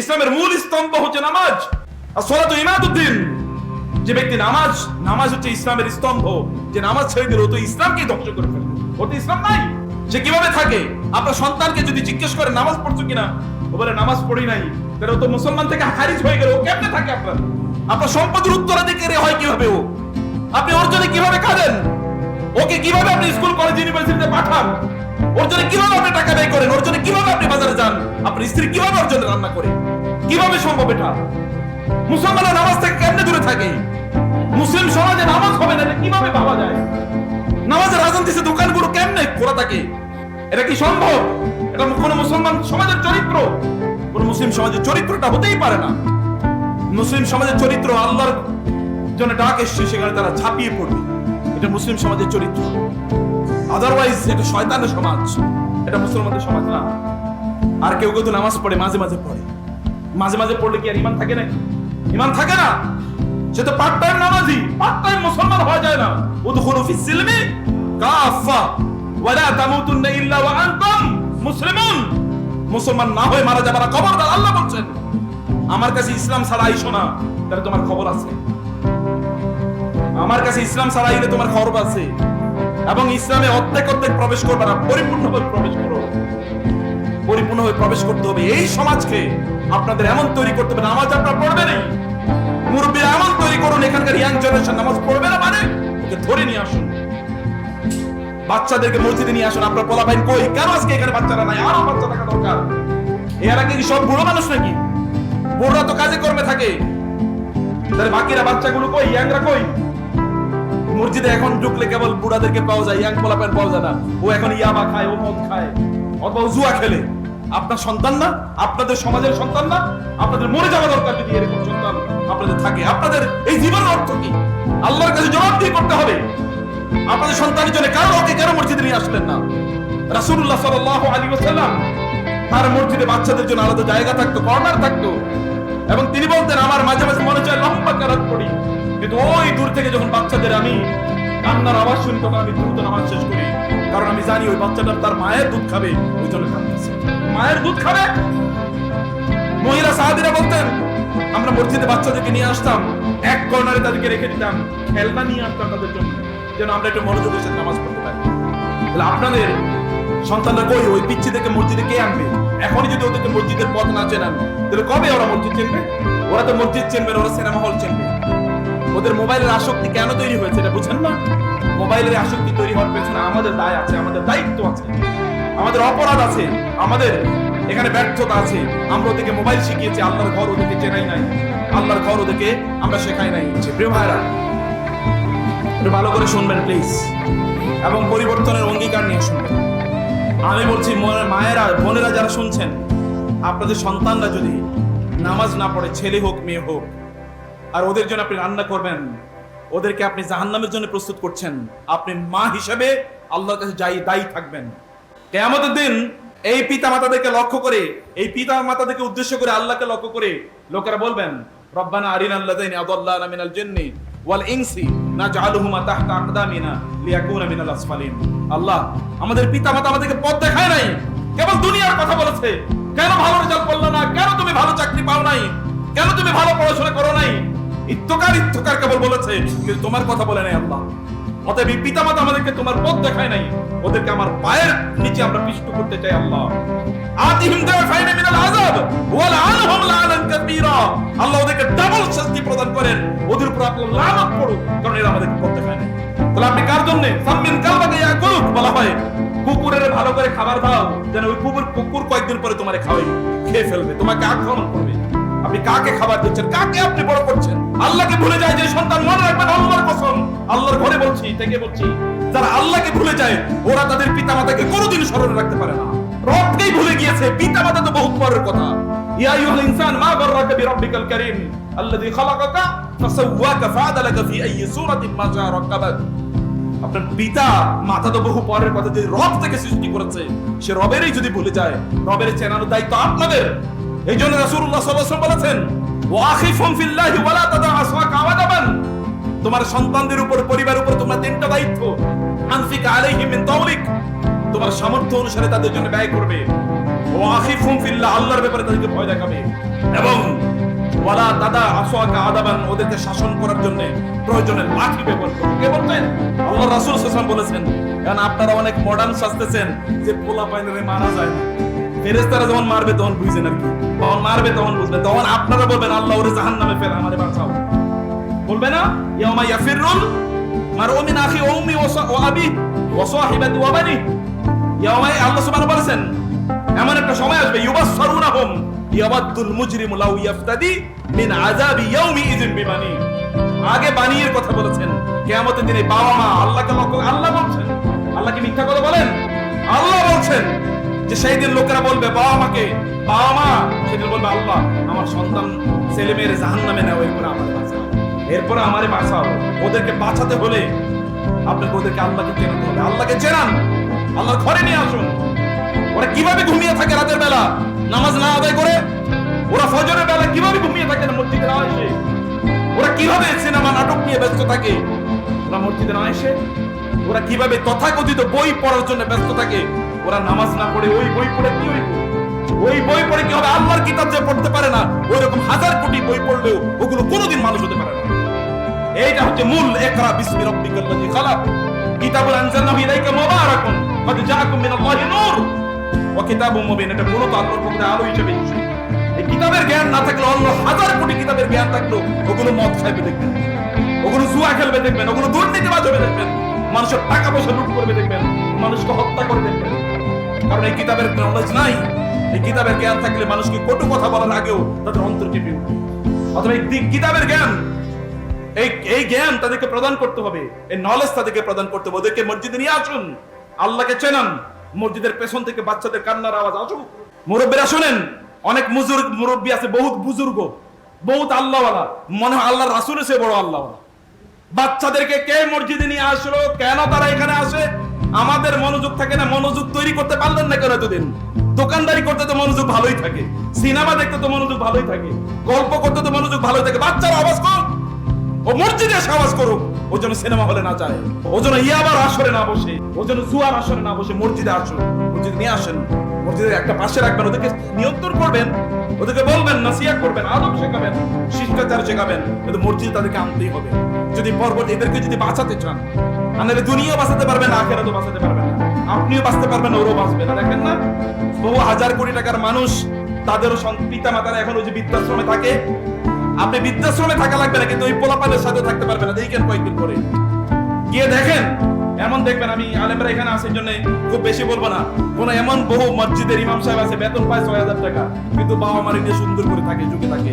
ইসলামের মূল স্তম্ভ হচ্ছে নামাজ। আর সোলা ইমাদুদ্দিন যে ব্যক্তি নামাজ নামাজ হচ্ছে ইসলামের স্তম্ভ। যে নামাজ ছেড়ে দিল, ও তো ইসলামকে ধ্বংস করে ফেলবে ওর তো ইসলাম নাই। সে কীভাবে থাকে? আপনার সন্তানকে যদি জিজ্ঞেস করে, নামাজ পড়ছো কিনা? ও বলে, নামাজ পড়ি নাই। তাহলে ও তো মুসলমান থেকে খারিজ হয়ে গেল। ও কেমনে থাকে আপনার? আপনার সম্পদের উত্তরাধিকারী হয় কীভাবে ও? আপনি ওর জন্য কীভাবে খাবেন? ওকে কীভাবে আপনি স্কুল, কলেজ ইউনিভার্সিটিতে পাঠান? ওর জন্য কীভাবে আপনি টাকা ব্যয় করেন? ওর জন্য কীভাবে আপনি বাজারে যান? আপনার স্ত্রী কীভাবে ওর জন্য রান্না করে কীভাবে সম্ভব এটা? মুসলমানের নামাজ থেকে কেমনে দূরে থাকে? মুসলিম সমাজে নামাজ হবে না কীভাবে ভাবা যায়? নামাজের দিছে দোকানগুলো কেমনে? খোলা থাকে। এটা কি সম্ভব? এটা কোন মুসলমান সমাজের চরিত্র? কোন মুসলিম সমাজের চরিত্রটা হতেই পারে না। মুসলিম সমাজের চরিত্র আল্লাহর জন্য ডাক এসছে, সেখানে তারা ছাপিয়ে পড়বে। এটা মুসলিম সমাজের চরিত্র। আদারওয়াইজ এটা শয়তানের সমাজ, এটা মুসলমানদের সমাজ না। আর কেউ কেউ তো নামাজ পড়ে, মাঝে মাঝে পড়ে। মাঝে মাঝে পড়লে কি আর ইমান থাকে না ইমান থাকে না। সে তো পার্ট টাইম নামাজি পার্ট টাইম মুসলমান হওয়া যায় না। উদখুলু ফিস সিলমি কাফা ওয়ালা তামুতুন্না ইল্লা ওয়া আনতুম মুসলিমুন। মুসলমান না হয়ে মারা যাবে না খবরদার আল্লাহ বলছেন। আমার কাছে ইসলাম ছাড়া আইসো না। তাহলে তোমার খবর আছে। আমার কাছে ইসলাম ছাড়া আইলে তোমার খবর আছে। এবং ইসলামে অর্ধেক অর্ধেক প্রবেশ করবে না, পরিপূর্ণভাবে প্রবেশ করো। পরিপূর্ণভাবে প্রবেশ করতে হবে। এই সমাজকে আপনাদের এমন তৈরি করতে হবে, নামাজ আপনার পড়বে নেই মুরব্বীরা এমন তৈরি করুন, এখানকার ইয়াং জেনারেশন নামাজ পড়বে না মানে ওকে ধরে নিয়ে আসুন। বাচ্চাদেরকে মসজিদে নিয়ে আসুন, আপনার পোলা ভাই কই? কেন আজকে এখানে বাচ্চারা নাই? আরও বাচ্চা থাকা দরকার। এরা কি সব বুড়ো মানুষ নাকি? বুড়োরা তো কাজে কর্মে থাকে। তাহলে বাকিরা বাচ্চাগুলো কই? ইয়াংরা কই? মসজিদে এখন ঢুকলে কেবল বুড়াদেরকে পাওয়া যায়, ইয়াং পোলাপেন পাওয়া যায় না। ও এখন ইয়াবা খায়, ও মদ খায়। অথবা জুয়া খেলে। আপনার সন্তান না? আপনাদের সমাজের সন্তান না? আপনাদের মরে যাওয়া দরকার যদি এরকম সন্তান আপনাদের থাকে। আপনাদের এই জীবনের অর্থ কি? আল্লাহর কাছে জবাবদিহি করতে হবে। আপনাদের সন্তানের জন্য কারও ওকে কেন মসজিদে নিয়ে আসলেন না। রাসূলুল্লাহ সাল্লাল্লাহু আলাইহি ওয়াসাল্লাম তার মসজিদে বাচ্চাদের জন্য আলাদা জায়গা থাকতো, কর্নার থাকতো। এবং তিনি বলতেন, আমার মাঝে মাঝে মনে চায় লম্বা কারাত পড়ি। কিন্তু ওই দূর থেকে যখন বাচ্চাদের আমি কান্নার আওয়াজ শুনি, তখন আমি দ্রুত নামাজ শেষ করি। কারণ আমি জানি ওই বাচ্চাটা তার মায়ের দুধ খাবে, ওই জন্য কাঁদতেছে। মায়ের দুধ খাবে? মহিলা সাহাবিরা বলতেন, আমরা মসজিদে বাচ্চাদেরকে নিয়ে আসতাম, এক কর্নারে তাদেরকে রেখে দিতাম, খেলনা নিয়ে আসতাম তাদের জন্য, যেন আমরা একটু মনোযোগের সাথে নামাজ পড়তে পারি। তাহলে আপনাদের সন্তানরা কই? ওই পিচ্ছি থেকে মসজিদে কে আনবে? এখনই যদি ওদেরকে মসজিদের পথ না চেনান, তাহলে কবে ওরা মসজিদ চিনবে? ওরা তো মসজিদ চিনবে ওরা সিনেমা হল চিনবে। ওদের মোবাইলের আসক্তি কেন তৈরি হয়েছে এটা বুঝেন না? মোবাইলের আসক্তি তৈরি হওয়ার পেছনে আমাদের দায় আছে, আমাদের দায়িত্ব আছে। আমাদের অপরাধ আছে, আমাদের এখানে ব্যর্থতা আছে। আমরা ওদেরকে মোবাইল শিখিয়েছি, আল্লাহর ঘর ওদেরকে চেনাই নাই। আল্লাহর ঘর ওদেরকে আমরা শেখাই নাই। প্রিয় ভাইরা ভালো করে শুনবেন প্লিজ এবং পরিবর্তনের অঙ্গীকার নিয়ে শুনবেন। আমি বলছি মায়েরা, বোনেরা যারা শুনছেন, আপনাদের সন্তানরা যদি নামাজ না পড়ে, ছেলে হোক, মেয়ে হোক আর ওদের জন্য আপনি রান্না করবেন। ওদেরকে আপনি জাহান্নামের জন্য প্রস্তুত করছেন। আপনি মা হিসেবে আল্লাহর কাছে যাই, দায়ী থাকবেন। কেয়ামতের দিন এই পিতা মাতাদেরকে লক্ষ্য করে, এই পিতা মাতাদেরকে উদ্দেশ্য করে আল্লাহকে লক্ষ্য করে লোকেরা বলবেন, রব্বানা আরিনা আল্লাযাইনি আদাল্লানা মিনাল জিন্নি ওয়াল ইনসি নাজআলুহুমা তাহতা আকদামিনা লিয়াকুনা মিনাল আসফালিন। আল্লাহ আমাদের পিতা মাতা আমাদেরকে পথ দেখায় নাই, কেবল দুনিয়ার কথা বলেছে। কেন ভালো রেজাল্ট করল না? কেন তুমি ভালো চাকরি পাও নাই? কেন তুমি ভালো পড়াশোনা করো নাই? ইত্যকার ইত্যকার কেবল বলেছে, কিন্তু তোমার কথা বলে নাই আল্লাহ। অতএব এই পিতামাতা আমাদেরকে তোমার পথ দেখায় নাই, ওদেরকে আমার পায়ের নিচে আমরা পিষ্ট করতে চাই আল্লাহ। মিনাল আযাব ওয়া লাআনহুম লাআনান কাবীরা আল্লাহ ওদেরকে ডাবল শাস্তি প্রদান করেন, ওদের উপর লানত পড়ুক কারণ এরা পথ দেখায় নাই। তাহলে আপনি কার জন্য? ইয়াকুলুক, বলা হয়, কুকুরের ভালো করে খাবার দাও, যেন ওই কুকুর কুকুর কয়েকদিন পরে তোমারে খাওয়াই খেয়ে ফেলবে, তোমাকে আক্রমণ করবে। কাকে খাবার দিচ্ছেন? কাকে আপনি বড় করছেন? আল্লাহকে ভুলে যায় যে সন্তান মনে রাখবেন আল্লাহর কসম। আল্লাহর ঘরে বলছি থেকে বলছি, যারা আল্লাহকে ভুলে যায়, ওরা তাদের পিতা মাতাকে কোনোদিন স্মরণে রাখতে পারে না। রবকেই ভুলে গিয়েছে পিতা মাতা তো পরের কথা। ইয়া ইনসান, মা কারীম, আল্লাযী খালাকাকা ফাসাওয়াকা ফাআদালাকা আইয়ি সূরাতিন মা শাআ রাক্কাবাক আপনার পিতা মাথা তো বহু পরের কথা যে রব থেকে সৃষ্টি করেছে, সে রবেরই যদি ভুলে যায়, রবের চেনানোর দায়িত্ব আপনাদের। এই জন্য রাসূলুল্লাহ সাল্লাল্লাহু আলাইহি বলেছেন ওয়াখিফুম ফিল্লাহি ওয়ালা তাদা আসওয়াকা আওয়াদাবান তোমার সন্তানদের উপর পরিবারের উপর তিনটা দায়িত্ব, আনফিক আলাইহিম মিন তাওলিক। তোমার সামর্থ্য অনুসারে তাদের জন্য ব্যয় করবে। ও আখিফুম ফিল্লাহ, আল্লাহর ব্যাপারে তাদেরকে ভয় দেখাবে। এবং ওয়ালা দাদা আসোয়াকা আদাবান ওদেরকে শাসন করার জন্য প্রয়োজনে লাঠি ব্যবহার কে বলছেন? আল্লাহ রাসূল সাল্লাল্লাহু বলেছেন, কারণ আপনারা অনেক মডার্ন সাজতেছেন যে পোলা পাইনের মারা যায় ফেরেস্তারা যখন মারবে তখন বুঝছেন আর কি? তখন মারবে, তখন বুঝবে, তখন আপনারা বলবেন, আল্লাহ ওরে জাহান্নামে ফেলে আমারে বাঁচাও। বলবে না? ইয়াউমা ইয়াফিরুল মারউ মিন আখি উম্মি ওয়া আবি ওয়া সাহিবাতি ওয়া বানি। ইয়াউমা, আল্লাহ সুবহানাহু বলেছেন, এমন একটা সময় আসবে, ইউবাসসারুনাহুম মুজরিমু লাউ মিন আযাবি ইয়াউমি ইযিন বিবানি আগে বানিয়ের কথা বলেছেন, কিয়ামতের দিনে বাবা মা আল্লাহকে লক্ষ্য আল্লাহ বলছেন। আল্লাহ কি মিথ্যা কথা বলেন? আল্লাহ বলছেন যে সেই দিন লোকেরা বলবে, বাবা মাকে, বাবা মা, সেদিন বলবে, আল্লাহ, আমার সন্তান ছেলে মেয়ের জাহান নামে নেও, এরপরে আমারে বাঁচাও। এরপরে আমারে বাঁচাও। ওদেরকে বাঁচাতে হলে আপনাকে ওদেরকে আল্লাহকে চেনাতে হবে। আল্লাহকে চেনান। আল্লাহর ঘরে নিয়ে আসুন। ওরা কীভাবে ঘুমিয়ে থাকে রাতের বেলা? নামাজ না আদায় করে? ওরা ফজরের বেলা কীভাবে ঘুমিয়ে থাকে? না মসজিদে না এসে ওরা কীভাবে সিনেমা, নাটক নিয়ে ব্যস্ত থাকে? ওরা মসজিদে না এসে ওরা কীভাবে তথাকথিত বই পড়ার জন্য ব্যস্ত থাকে? ওরা নামাজ না পড়ে ওই বই পড়ে কি হইব? ওই বই পড়ে কি হবে? আল্লাহর কিতাব যে পড়তে পারে না ওই রকম হাজার কোটি বই পড়লেও ওগুলো কোনোদিন মানুষ হতে পারে না। এইটা হচ্ছে মূল একরা বিসমি রাব্বিকাল্লাযী খালাক। কিতাবুল আনজালনাহু ইলাইকা মুবারাকুন, কদ জাআকুম মিনাল্লাহি নূর। ওয়া কিতাবুম মুবিন, এটা মূলত আল্লাহর পক্ষ আলো হিসেবে। এই কিতাবের জ্ঞান না থাকলে অন্য হাজার কোটি কিতাবের জ্ঞান থাকলেও ওগুলো মদ খাইবে দেখবেন। ওগুলো জুয়া খেলবে দেখবেন, ওগুলো দুর্নীতিবাজ হবে দেখবেন। মানুষের টাকা পয়সা লুট করবে দেখবেন। মানুষকে হত্যা করে দেখবেন। কারণ এই কিতাবের নলেজ নাই। এই কিতাবের জ্ঞান থাকলে মানুষকে কটু কথা বলার আগেও তাদের অন্তর কেঁপে উঠবে অথবা এই কিতাবের জ্ঞান, এই এই জ্ঞান তাদেরকে প্রদান করতে হবে। এই নলেজ তাদেরকে প্রদান করতে হবে। ওদেরকে মসজিদে নিয়ে আসুন। আল্লাহকে চেনান। মসজিদের পেছন থেকে বাচ্চাদের কান্নার আওয়াজ আসুক। মুরব্বীরা শুনেন, অনেক মুজুর মুরব্বী আছে, বহুত বুজুর্গ। বহুত আল্লাহওয়ালা। মনে হয় আল্লাহ রাসুল সে বড় আল্লাহওয়ালা। বাচ্চাদেরকে কে মসজিদে নিয়ে আসলো? কেন তারা এখানে আসে? আমাদের মনোযোগ থাকে না, মনোযোগ তৈরি করতে পারলেন না কেন এতদিন? দোকানদারি করতে তো মনোযোগ ভালোই থাকে, সিনেমা দেখতে তো মনোযোগ ভালোই থাকে, গল্প করতে তো মনোযোগ ভালোই থাকে। বাচ্চারা আওয়াজ কর ও মসজিদে এসে আওয়াজ করুক, ও যেন সিনেমা হলে না যায়, ও যেন ইয়াবার আসরে না বসে, ও যেন জুয়ার আসরে না বসে, মসজিদে আসুন, মসজিদে নিয়ে আসেন, মসজিদের একটা পাশে রাখবেন, ওদেরকে নিয়ন্ত্রণ করবেন। ওদেরকে বলবেন নাসিয়া করবেন, আদব শেখাবেন, শিষ্টাচার শেখাবেন, কিন্তু মসজিদে তাদেরকে আনতেই হবে। যদি পর্বত এদেরকে যদি বাঁচাতে চান আনারে দুনিয়া বাঁচাতে পারবেন না আখেরা তো বাঁচাতে পারবেন না। আপনিও বাঁচতে পারবেন, ওরও বাঁচবে না, দেখেন না? বহু হাজার কোটি টাকার মানুষ, তাদেরও পিতা মাতারা এখন ওই যে বৃদ্ধাশ্রমে থাকে। আপনি বৃদ্ধাশ্রমে থাকা লাগবে না, কিন্তু ওই পোলাপানের সাথে থাকতে পারবে না, দেখেন কয়েকদিন পরে। গিয়ে দেখেন এমন দেখবেন, আমি আলেমরা এখানে আসার জন্য খুব বেশি বলব না। কোন এমন বহু মসজিদের ইমাম সাহেব আছে, বেতন পায় ছয় হাজার টাকা, কিন্তু বাবা মার সুন্দর করে থাকে যুগে থাকে।